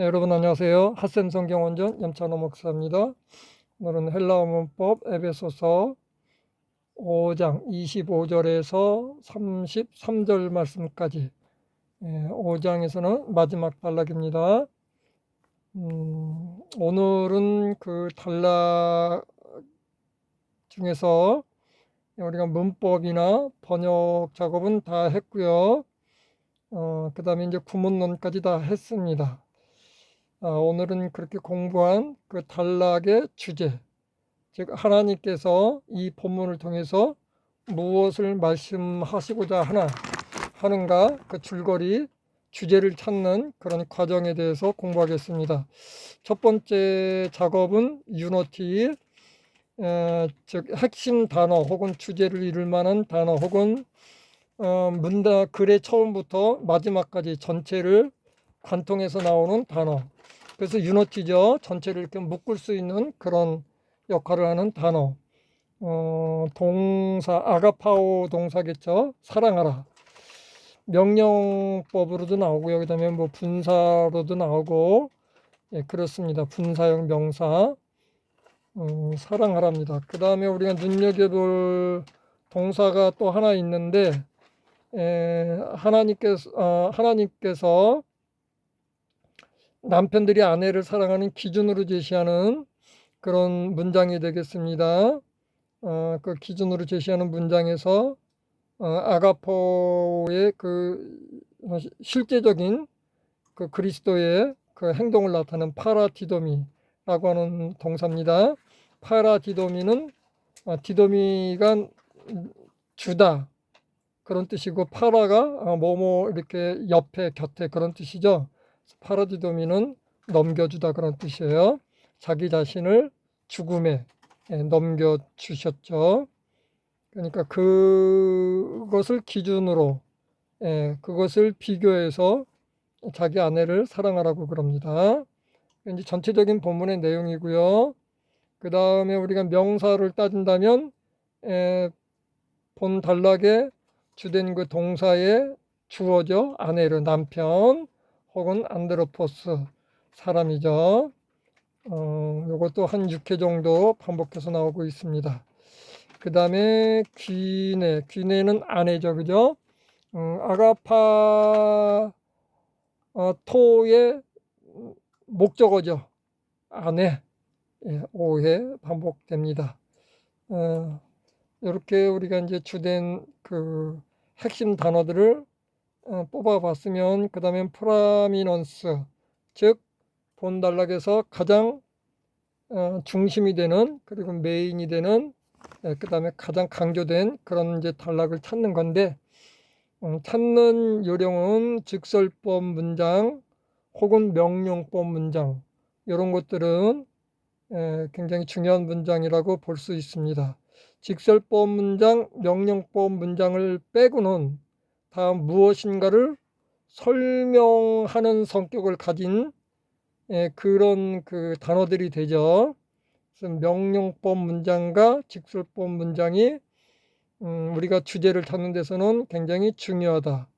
네, 여러분 안녕하세요. 핫센 성경 원전 염찬호 목사입니다. 오늘은 헬라어 문법 에베소서 5장 25절에서 33절 말씀까지 예, 5장에서는 마지막 단락입니다. 음, 오늘은 그 단락 중에서 우리가 문법이나 번역 작업은 다 했고요. 어, 그 다음에 이제 구문론까지 다 했습니다. 아, 오늘은 그렇게 공부한 그 단락의 주제, 즉 하나님께서 이 본문을 통해서 무엇을 말씀하시고자 하나 하는가 그 줄거리 주제를 찾는 그런 과정에 대해서 공부하겠습니다. 첫 번째 작업은 유노티, 에, 즉 핵심 단어 혹은 주제를 이룰 만한 단어 혹은 어, 문다 글의 처음부터 마지막까지 전체를 관통해서 나오는 단어. 그래서 유노티죠. 전체를 이렇게 묶을 수 있는 그런 역할을 하는 단어. 어, 동사, 아가파오 동사겠죠. 사랑하라. 명령법으로도 나오고요. 그 다음에 뭐 분사로도 나오고, 예, 그렇습니다. 분사형 명사. 음, 사랑하랍니다. 그 다음에 우리가 눈여겨볼 동사가 또 하나 있는데, 에, 하나님께서, 어, 하나님께서 남편들이 아내를 사랑하는 기준으로 제시하는 그런 문장이 되겠습니다. 어, 그 기준으로 제시하는 문장에서 어, 아가포의 그 어, 실제적인 그 그리스도의 그 행동을 나타내는 파라디도미라고 하는 동사입니다. 파라디도미는 어, 디도미가 주다 그런 뜻이고 파라가 어, 뭐뭐 이렇게 옆에 곁에 그런 뜻이죠. 파라디도미는 넘겨주다 그런 뜻이에요. 자기 자신을 죽음에 예, 넘겨주셨죠. 그러니까 그것을 기준으로 예, 그것을 비교해서 자기 아내를 사랑하라고 그럽니다. 이제 전체적인 본문의 내용이고요. 그 다음에 우리가 명사를 따진다면 예, 본 단락에 주된 그 동사의 주어죠. 아내를 남편 혹은 안드로포스 사람이죠. 어, 이것도 한 6회 정도 반복해서 나오고 있습니다. 그 다음에 귀네, 귀네는 아내죠, 그죠? 음, 아가파 어, 토의 목적어죠. 아내. 예, 5회 반복됩니다. 어, 이렇게 우리가 이제 주된 그 핵심 단어들을 어, 뽑아봤으면 그 다음에 프라미넌스 즉 본단락에서 가장 어, 중심이 되는 그리고 메인이 되는 예, 그 다음에 가장 강조된 그런 이제 단락을 찾는 건데 음, 찾는 요령은 직설법 문장 혹은 명령법 문장 이런 것들은 예, 굉장히 중요한 문장이라고 볼 수 있습니다. 직설법 문장, 명령법 문장을 빼고는 다음 무엇인가를 설명하는 성격을 가진 예, 그런 그 단어들이 되죠. 그래서 명령법 문장과 직설법 문장이 음, 우리가 주제를 찾는 데서는 굉장히 중요하다.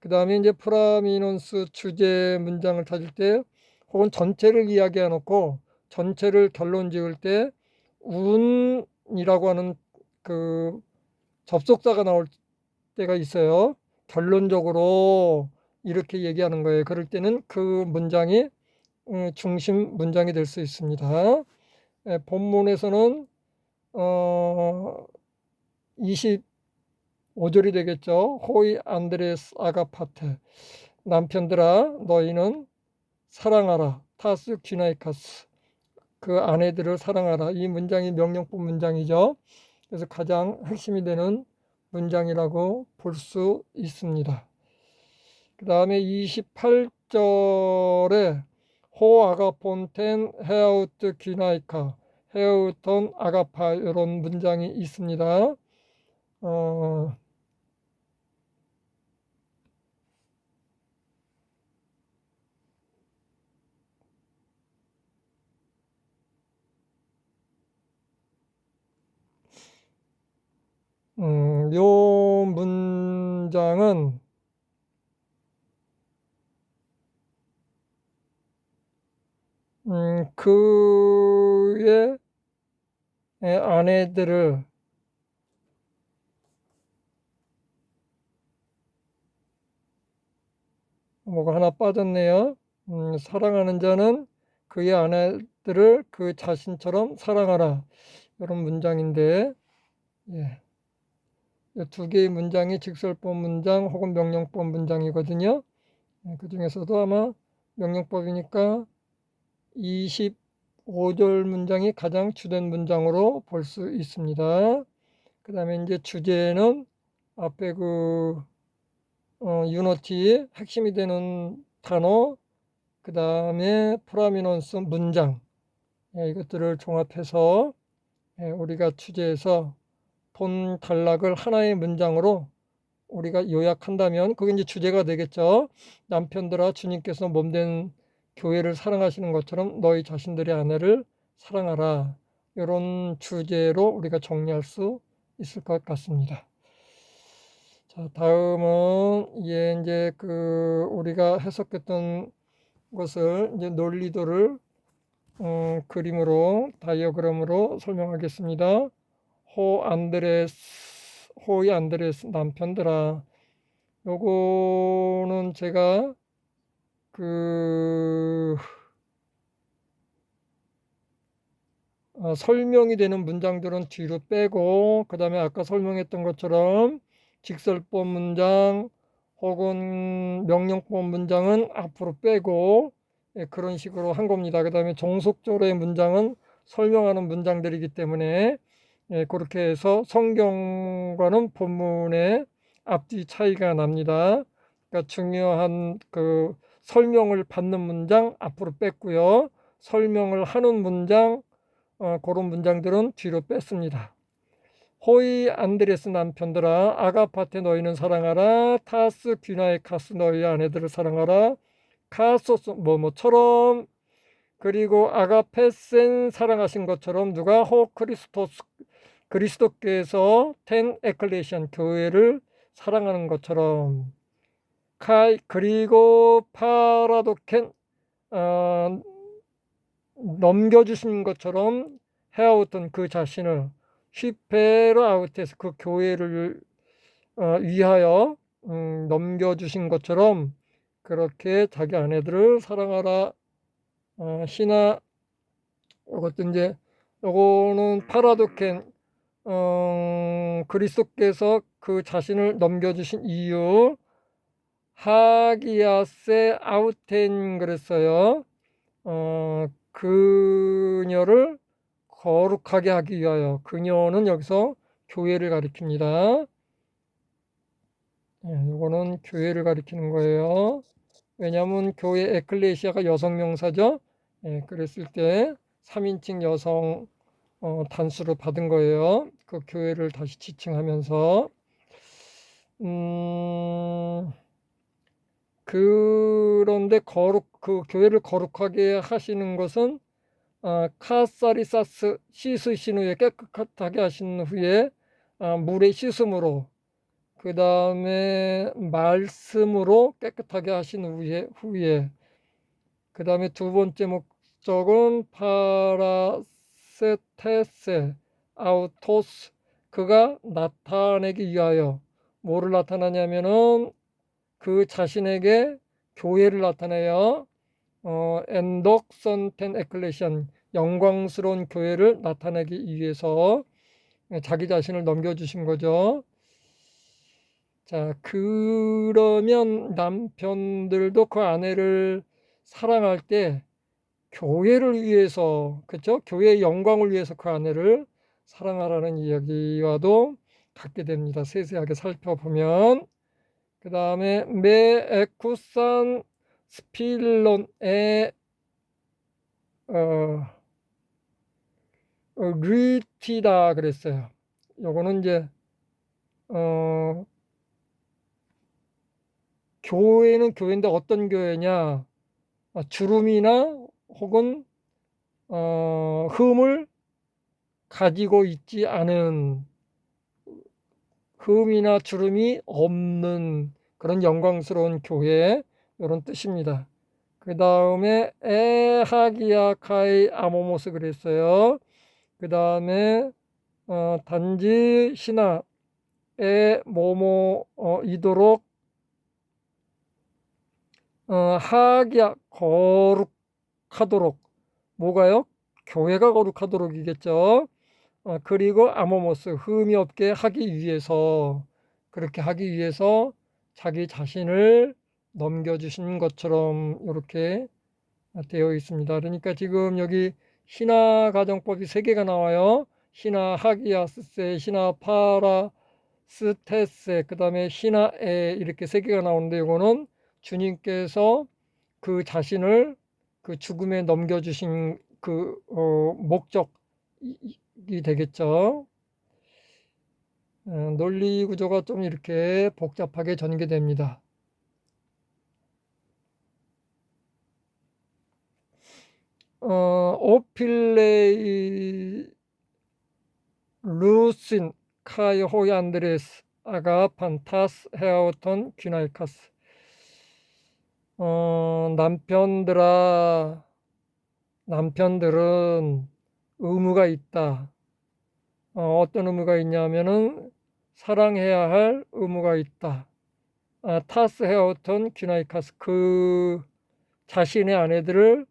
그 다음에 이제 프라미넌스 주제 문장을 찾을 때 혹은 전체를 이야기해 놓고 전체를 결론 지을 때 운이라고 하는 그 접속사가 나올 때가 있어요. 결론적으로 이렇게 얘기하는 거예요. 그럴 때는 그 문장이 음, 중심 문장이 될 수 있습니다. 예, 본문에서는 어 25절이 되겠죠. 호이 안드레스 아가파테 남편들아 너희는 사랑하라 타스 귀나이카스 그 아내들을 사랑하라 이 문장이 명령법 문장이죠. 그래서 가장 핵심이 되는 문장이라고 볼 수 있습니다. 그 다음에 28절에 호 아가폰텐 헤아우트 귀나이카 헤아우턴 아가파 이런 문장이 있습니다. 어, 음, 요 문장은 음, 그의 에, 아내들을 뭐가 하나 빠졌네요. 음, 사랑하는 자는 그의 아내들을 그 자신처럼 사랑하라. 이런 문장인데, 예. 이두 개의 문장이 직설법 문장 혹은 명령법 문장이거든요. 예, 그 중에서도 아마 명령법이니까 25절 문장이 가장 주된 문장으로 볼 수 있습니다. 그 다음에 이제 주제는 앞에 그 어, 유너티의 핵심이 되는 단어, 그 다음에 프라미넌스 문장, 예, 이것들을 종합해서 예, 우리가 주제에서 본 단락을 하나의 문장으로 우리가 요약한다면 그게 이제 주제가 되겠죠. 남편들아 주님께서 몸된 교회를 사랑하시는 것처럼 너희 자신들의 아내를 사랑하라. 이런 주제로 우리가 정리할 수 있을 것 같습니다. 자, 다음은 예, 이제 그 우리가 해석했던 것을 이제 논리도를 음, 그림으로 다이어그램으로 설명하겠습니다. 호 안드레스 호이 안드레스 남편들아 요거는 제가 그 어, 설명이 되는 문장들은 뒤로 빼고 그 다음에 아까 설명했던 것처럼 직설법 문장 혹은 명령법 문장은 앞으로 빼고 예, 그런 식으로 한 겁니다. 그 다음에 종속조로의 문장은 설명하는 문장들이기 때문에 예, 그렇게 해서 성경과는 본문의 앞뒤 차이가 납니다. 그러니까 중요한 그 설명을 받는 문장 앞으로 뺐고요. 설명을 하는 문장 어, 그런 문장들은 뒤로 뺐습니다. 호이 안드레스 남편들아 아가파테 너희는 사랑하라 타스 귀나의 카스 너희 아내들을 사랑하라 카소스 뭐뭐처럼 그리고 아가페센 사랑하신 것처럼 누가 호 크리스토스 그리스도께서 텐 에클레시안 교회를 사랑하는 것처럼 카이 그리고 파라도켄 어, 넘겨주신 것처럼 헤아웃던 그 자신을 휘페로 아웃해서 그 교회를 어, 위하여 음, 넘겨주신 것처럼 그렇게 자기 아내들을 사랑하라 어, 신하 이것도 이제 요거는 파라도켄 어, 그리스도께서 그 자신을 넘겨주신 이유 하기야세 아우텐 그랬어요. 어, 그녀를 거룩하게 하기 위하여 그녀는 여기서 교회를 가리킵니다. 예, 이거는 교회를 가리키는 거예요. 왜냐하면 교회 에클레시아가 여성 명사죠. 예, 그랬을 때 3인칭 여성 어, 단수로 받은 거예요. 그 교회를 다시 지칭하면서 음, 그런데 거룩 그 교회를 거룩하게 하시는 것은 아, 카사리사스 씻으신 후에 깨끗하게 하신 후에 아, 물에 씻음으로 그 다음에 말씀으로 깨끗하게 하신 후에 후에 그 다음에 두 번째 목적은 파라 세테세 아우토스 그가 나타내기 위하여 뭐를 나타나냐면은 그 자신에게 교회를 나타내요. 어, 엔덕선텐 에클레시안 영광스러운 교회를 나타내기 위해서 자기 자신을 넘겨주신 거죠. 자, 그러면 남편들도 그 아내를 사랑할 때 교회를 위해서, 그죠? 교회의 영광을 위해서 그 아내를 사랑하라는 이야기와도 같게 됩니다. 세세하게 살펴보면. 그 다음에 메 에쿠산 스필론의 어, 어, 리티다 그랬어요. 요거는 이제 어, 교회는 교회인데 어떤 교회냐? 아, 주름이나 혹은 어, 흠을 가지고 있지 않은 흠이나 주름이 없는 그런 영광스러운 교회 이런 뜻입니다. 그 다음에 에하기야 카이 아모모스 그랬어요. 그 다음에 어, 단지 신하 에 모모 어, 이도록 어, 하기야 거룩 하도록 뭐가요? 교회가 거룩하도록이겠죠. 어, 그리고 아모모스 흠이 없게 하기 위해서 그렇게 하기 위해서 자기 자신을 넘겨주신 것처럼 이렇게 되어 있습니다. 그러니까 지금 여기 신화 가정법이 세 개가 나와요. 신화 하기야스세, 신화 파라스테세, 그 다음에 신화에 이렇게 세 개가 나오는데 이거는 주님께서 그 자신을 그 죽음에 넘겨주신 그 어, 목적이 되겠죠. 어, 논리 구조가 좀 이렇게 복잡하게 전개됩니다. 어, 오필레이 루신 카이 호이 안드레스 아가 판타스 헤아오톤 귀나이카스 어, 남편들아 남편들은 의무가 있다. 어, 어떤 의무가 있냐면은 사랑해야 할 의무가 있다. 아, 타스 헤어턴 귀나이카스 그 자신의 아내들을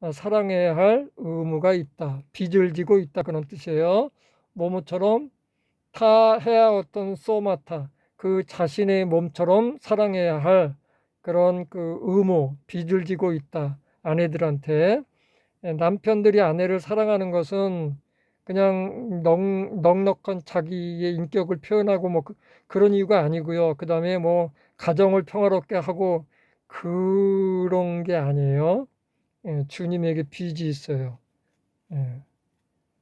어, 사랑해야 할 의무가 있다. 빚을 지고 있다 그런 뜻이에요. 모모처럼 타 어떤 소마타 그 자신의 몸처럼 사랑해야 할 그런 그 의무 빚을 지고 있다. 아내들한테 예, 남편들이 아내를 사랑하는 것은 그냥 넉, 넉넉한 자기의 인격을 표현하고 뭐 그, 런 이유가 아니고요. 그 다음에 뭐 가정을 평화롭게 하고 그런 게 아니에요. 예, 주님에게 빚이 있어요. 예.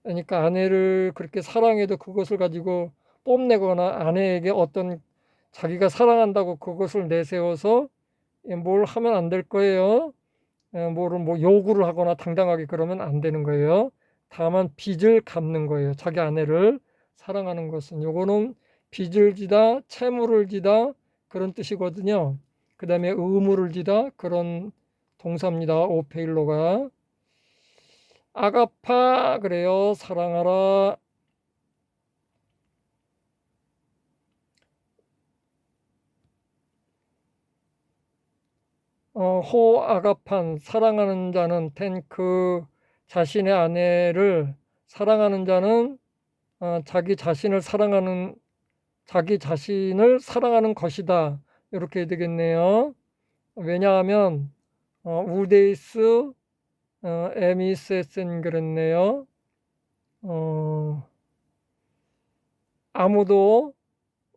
그러니까 아내를 그렇게 사랑해도 그것을 가지고 뽐내거나 아내에게 어떤 자기가 사랑한다고 그것을 내세워서 예, 뭘 하면 안 될 거예요. 예, 뭐를 뭐 요구를 하거나 당당하게 그러면 안 되는 거예요. 다만 빚을 갚는 거예요. 자기 아내를 사랑하는 것은 요거는 빚을 지다, 채무를 지다 그런 뜻이거든요. 그 다음에 의무를 지다 그런 동사입니다. 오페일로가 아가파 그래요. 사랑하라. 어, 호 아가판 사랑하는 자는 텐그 자신의 아내를 사랑하는 자는 어, 자기 자신을 사랑하는 자기 자신을 사랑하는 것이다. 이렇게 되겠네요. 왜냐하면 어, 우데이스 어, 에미세센 그랬네요. 어, 아무도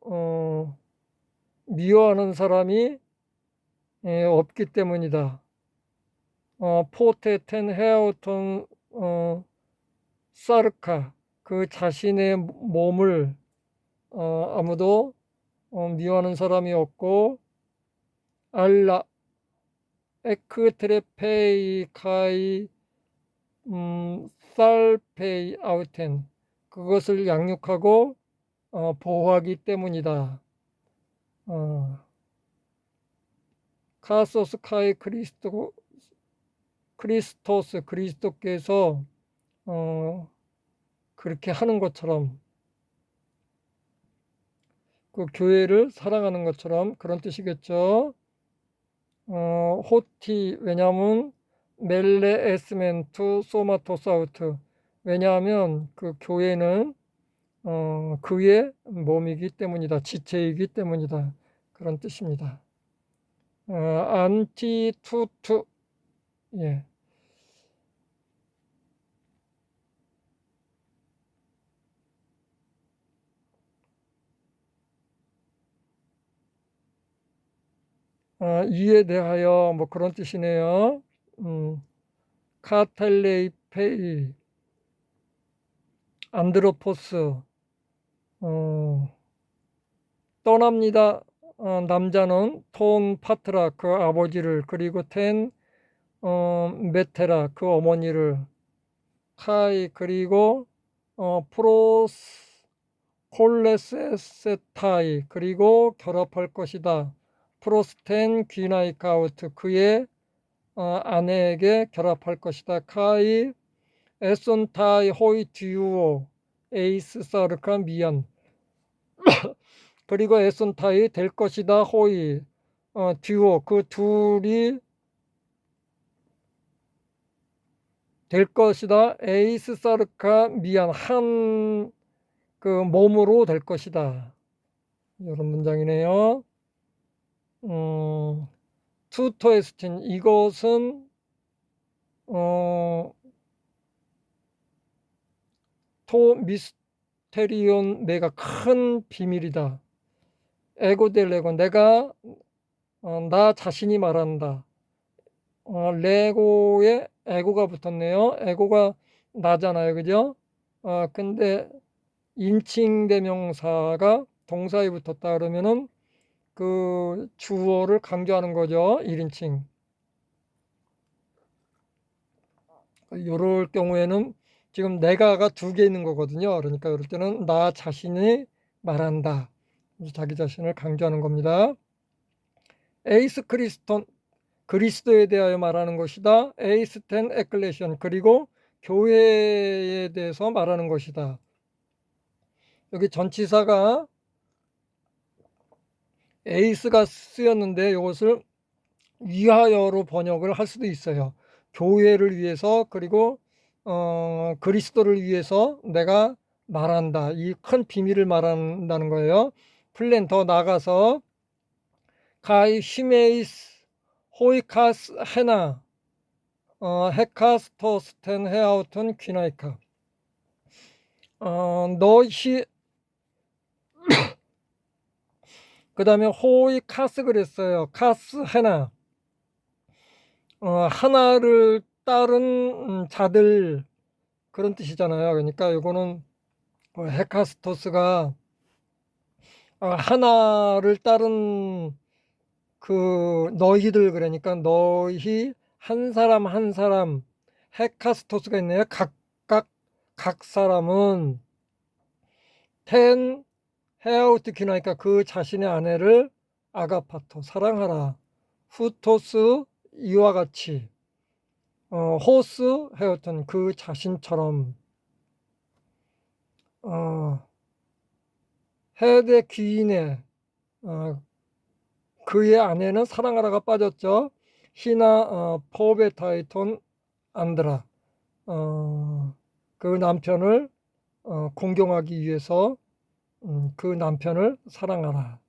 어, 미워하는 사람이 예, 없기 때문이다. 어, 포테텐 헤어톤 어, 사르카 그 자신의 몸을 어, 아무도 어, 미워하는 사람이 없고 알라 에크트레페이 카이 음, 살페이 아우텐 그것을 양육하고 어, 보호하기 때문이다. 어, 카소스 카이 크리스토 크리스토스 그리스도께서 어, 그렇게 하는 것처럼 그 교회를 사랑하는 것처럼 그런 뜻이겠죠. 어, 호티 왜냐하면 멜레 에스멘투 소마토사우트 왜냐하면 그 교회는 어, 그의 몸이기 때문이다 지체이기 때문이다 그런 뜻입니다. 어, 안티투투 예. 어, 이에 대하여 뭐 그런 뜻이네요. 음, 카텔레이페이 안드로포스 어, 떠납니다. 어, 남자는 톤 파트라 그 아버지를 그리고 텐 어, 메테라 그 어머니를 카이 그리고 어, 프로스 콜레세세타이 그리고 결합할 것이다. 프로스텐 귀나이카우트 그의 어, 아내에게 결합할 것이다. 카이 에손타이 호이 듀오 에이스 사르카 미안 그리고 에손타이 될 것이다. 호이 어, 듀오 그 둘이 될 것이다. 에이스 사르카 미안 한 그 몸으로 될 것이다. 이런 문장이네요. 음, 투토에스틴 이것은 어, 토 미스테리온 내가 큰 비밀이다. 에고델 레고 내가 어, 나 자신이 말한다. 어, 레고에 에고가 붙었네요. 에고가 나잖아요. 그죠? 어, 근데 인칭 대명사가 동사에 붙었다 그러면은 그 주어를 강조하는 거죠. 1인칭. 이럴 경우에는 지금 내가가 두 개 있는 거거든요. 그러니까 이럴 때는 나 자신이 말한다. 자기 자신을 강조하는 겁니다. 에이스 크리스톤 그리스도에 대하여 말하는 것이다. 에이스텐 에클레시언 그리고 교회에 대해서 말하는 것이다. 여기 전치사가 에이스가 쓰였는데 이것을 위하여로 번역을 할 수도 있어요. 교회를 위해서 그리고 어, 그리스도를 위해서 내가 말한다. 이 큰 비밀을 말한다는 거예요. 플랜 더 나가서 가이 히메이스 호이카스 헤나 어, 헤카스토스텐 헤아우튼 퀴나이카 어, 너희 그 다음에 호이 카스 그랬어요. 카스 헤나 어, 하나를 따른 음, 자들 그런 뜻이잖아요. 그러니까 이거는 어, 헤카스토스가 어, 하나를 따른 그 너희들 그러니까 너희 한 사람 한 사람 헤카스토스가 있네요. 각각 각 사람은 텐 헤아우트 키나니까 그 자신의 아내를 아가파토 사랑하라. 후토스 이와 같이. 어, 호스 헤어튼 그 자신처럼. 어, 헤데 귀인의 어, 그의 아내는 사랑하라가 빠졌죠. 히나 어, 포베타이톤 안드라 어, 그 남편을 어, 공경하기 위해서 음, 그 남편을 사랑하라.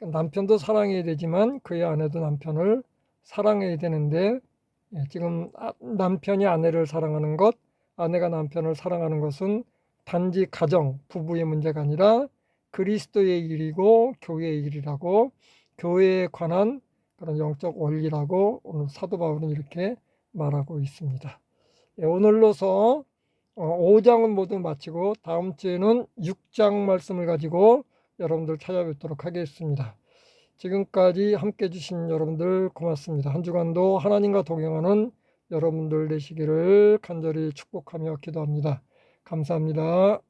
남편도 사랑해야 되지만 그의 아내도 남편을 사랑해야 되는데 예, 지금 아, 남편이 아내를 사랑하는 것, 아내가 남편을 사랑하는 것은 단지 가정, 부부의 문제가 아니라 그리스도의 일이고 교회의 일이라고 교회에 관한 그런 영적 원리라고 오늘 사도 바울은 이렇게 말하고 있습니다. 예, 오늘로서 5장은 어, 모두 마치고 다음 주에는 6장 말씀을 가지고 여러분들 찾아뵙도록 하겠습니다. 지금까지 함께 해주신 여러분들 고맙습니다. 한 주간도 하나님과 동행하는 여러분들 되시기를 간절히 축복하며 기도합니다. 감사합니다.